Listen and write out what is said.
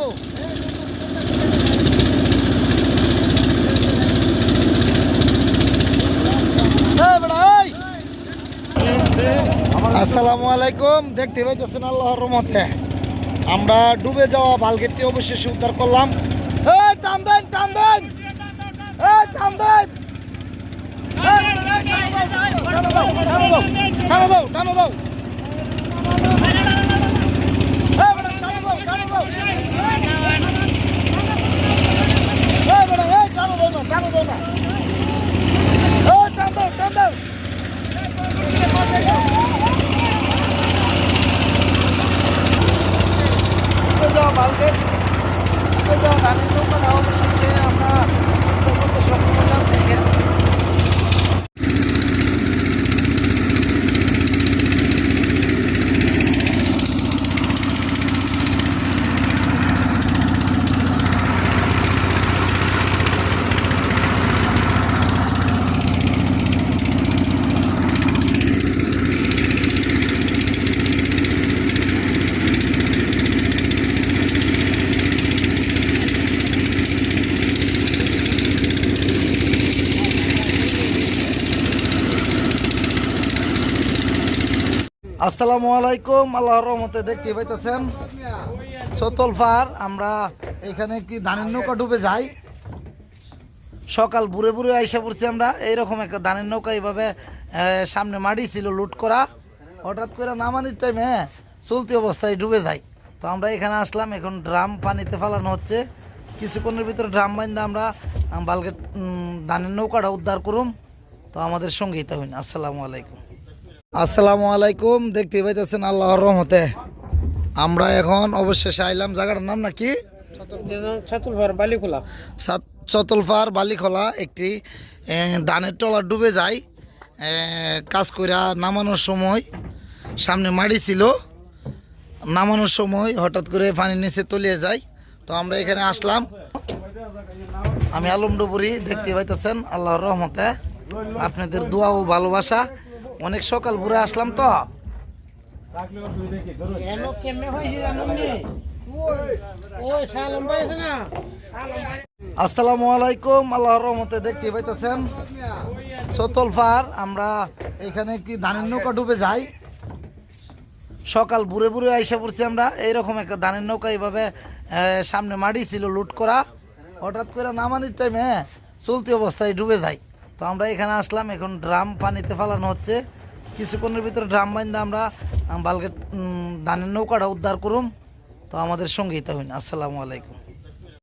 দেবো আসসালামু আলাইকুম। দেখতে পাইতেছেন আল্লাহর রহমতে। আমরা ডুবে যাওয়া বালগেটটি অবশেষে উদ্ধার করলাম। টানো দাও টানো দাও ডুবে যাওয়া ধানের নৌকাটা অবশেষে আমরা আসসালামু আলাইকুম, আল্লাহর রহমতে দেখতে পাইতেছেন। সতল ফার আমরা এখানে কি ধানের নৌকা ডুবে যাই? সকাল বুড়ে বুড়ে আইসা পড়ছি আমরা। এইরকম একটা ধানের নৌকা এইভাবে সামনে মাটি ছিল লুট করা। হঠাৎ করে নামানির টাইমে চলতি অবস্থায় ডুবে যাই। তো আমরা এখানে আসলাম, এখন ড্রাম পানিতে ফেলানো হচ্ছে। কিছুক্ষণের ভিতরে ড্রাম বাইন্দা আমরা বালকে ধানের নৌকাটা উদ্ধার করুম। তো আমাদের সঙ্গেই তো হইন আসসালামু আলাইকুম। আসসালামু আলাইকুম দেখতে পাইতেছেন আল্লাহর রহমতে। আমরা এখন অবশেষে আইলাম জায়গাটার নাম নাকি? বালিখোলা। চতলফার বালিখোলা একটি ধানের টলা ডুবে যায় কাজ কইরা নামানোর সময় সামনে মাটি ছিল। নামানোর সময় হঠাৎ করে পানির নিচে তলিয়ে যায়। তো আমরা এখানে আসলাম। আমি আলমডুবুরি দেখতে পাইতেছেন আল্লাহর রহমতে। আপনাদের দোয়া ও ভালোবাসা। অনেক সকাল ভোরে আসলাম তো। আসসালামু আলাইকুম আল্লাহর রহমতে দেখতে পাইতেছেন। সতল ফার আমরা এখানে কি ধানের নৌকা ডুবে যাই? সকাল বুড়ে বুড়ে আইসা পড়ছি আমরা। এইরকম একটা ধানের নৌকা এইভাবে সামনে মাটি ছিল লুট করা। হঠাৎ করে নামানির টাইমে চলতি অবস্থায় ডুবে যাই। তো আমরা এখানে আসলাম, এখন ড্রাম পানিতে ফেলানো হচ্ছে। কিছুক্ষণের ভিতরে ড্রাম বাইন্দা আমরা বালকে ধানের নৌকাটা উদ্ধার করুম। তো আমাদের সঙ্গেই হইন আসসালামু আলাইকুম।